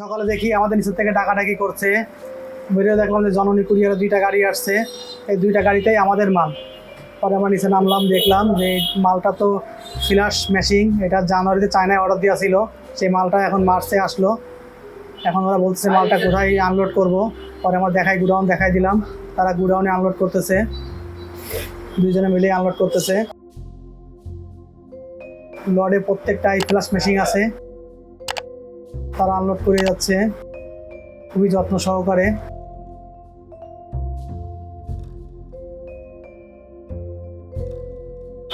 সকালে দেখি আমাদের নিচের থেকে ডাকাডাকি করছে। বেরিয়ে দেখলাম যে জননী কুরিয়ারের দুইটা গাড়ি আসছে। এই দুইটা গাড়িতেই আমাদের মাল। পরে আমার নিচে নামলাম, দেখলাম যে মালটা তো ফিলাস মেশিন, এটা জানুয়ারিতে চায়নায় অর্ডার দেওয়া ছিল। সেই মালটা এখন মার্চে আসলো। এখন ওরা বলছে মালটা কোথায় আনলোড করব। পরে আমার দেখাই, গুডাউন দেখাই দিলাম। তারা গুডাউনে আনলোড করতেছে। দুইজনে মিলে আনলোড করতেছে। লডে প্রত্যেকটাই প্লাস মেশিন আছে। তারা আনলোড করে যাচ্ছে। খুবই যত্ন সহকারে।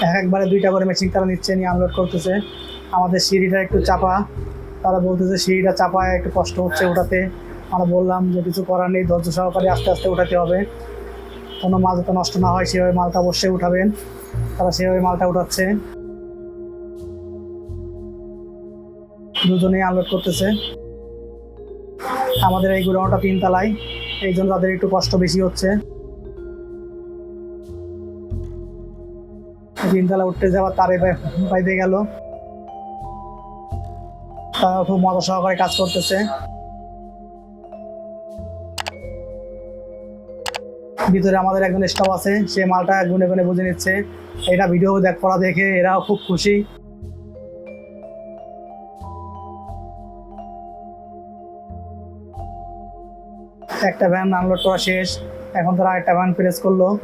এক একবারে দুইটা করে মেশিন তারা নিচ্ছে নিয়ে আনলোড করতেছে। আমাদের সিঁড়িটা একটু চাপা। তারা বলতেছে সিঁড়িটা চাপায় একটু কষ্ট হচ্ছে ওঠাতে। আমরা বললাম যে কিছু করার নেই ধৈর্য সহকারে আস্তে আস্তে উঠাতে হবে। কোনো মাল যাতে নষ্ট না হয় সেভাবে মালটা অবশ্যই উঠাবেন। তারা সেভাবে মালটা উঠাচ্ছে। দুজনেই আনলোড করতেছে। আমাদের এই গুড়ানোটা তিনতলায়, এই জন্য তাদের একটু কষ্ট বেশি হচ্ছে। তিনতলা উঠতে যাওয়ার তারে বাইতে গেল। তারা খুব মজা সহকারে কাজ করতেছে। ভিতরে আমাদের একজন স্টাফ আছে, সে মালটা গুনে গুনে বুঝে নিচ্ছে। এটা ভিডিও দেখ, করা দেখে এরাও খুব খুশি। একটা ভ্যান আনলোড করা শেষ। এখন তারা একটা ভ্যান প্রেস করল।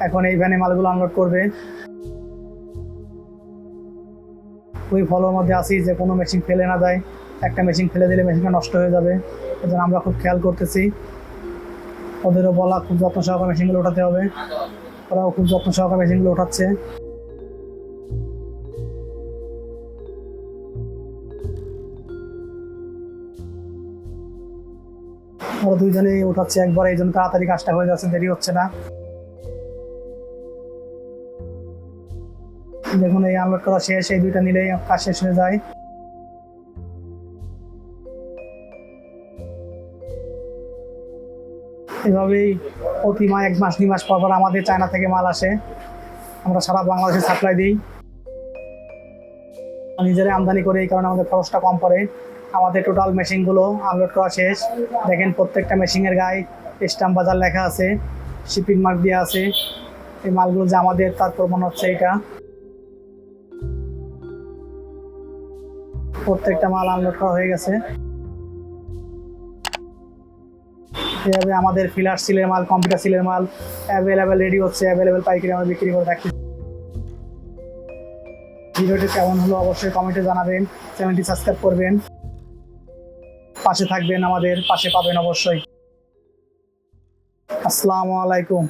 এখন এই ভ্যানে মালগুলো আনলোড করবে। ওই ফলোর মধ্যে আসি যে কোনো মেশিন ফেলে না দেয়। একটা মেশিন ফেলে দিলে মেশিনটা নষ্ট হয়ে যাবে। এজন্য আমরা খুব খেয়াল করতেছি। ওদেরও বলা খুব যত্ন সহকারে মেশিনগুলো ওঠাতে হবে। ওরাও খুব যত্ন সহকারে মেশিনগুলো ওঠাচ্ছে। ওরা দুইজনেই উঠাচ্ছে একবার, এই জন্য তাড়াতাড়ি কাজটা হয়ে যাচ্ছে, দেরি হচ্ছে না। দেখুন, এই আনলোড করা শেষ, এই দুইটা নিলেই কাজ শেষ হয়ে যায়। এভাবেই প্রতি মাস, এক মাস, দুই মাস পর পর আমাদের চায়না থেকে মাল আসে। আমরা সারা বাংলাদেশে সাপ্লাই দিই। নিজেরাই আমদানি করে, এই কারণে আমাদের খরচটা কম পড়ে। আমাদের টোটাল মেশিনগুলো আনলোড করা শেষ। দেখেন প্রত্যেকটা মেশিনের গায়ে স্টাম্প বাজার লেখা আছে শিপিং মার্ক দেওয়া আছে। এই মালগুলো যে আমাদের তার প্রমাণ হচ্ছে এটা। প্রত্যেকটা মাল আনলোড করা হয়ে গেছে। এভাবে আমাদের ফিলার সিলের মাল কম্পিউটার সিলের মাল অ্যাভেলেবেল রেডি হচ্ছে অ্যাভেলেবেল পাইকারি আমরা বিক্রি করে থাকি। ভিডিওটি কেমন হলো অবশ্যই কমেন্টে জানাবেন। চ্যানেলটি সাবস্ক্রাইব করবেন। পাশে থাকবেন আমাদের পাশে পাবেন অবশ্যই। আসসালামু আলাইকুম।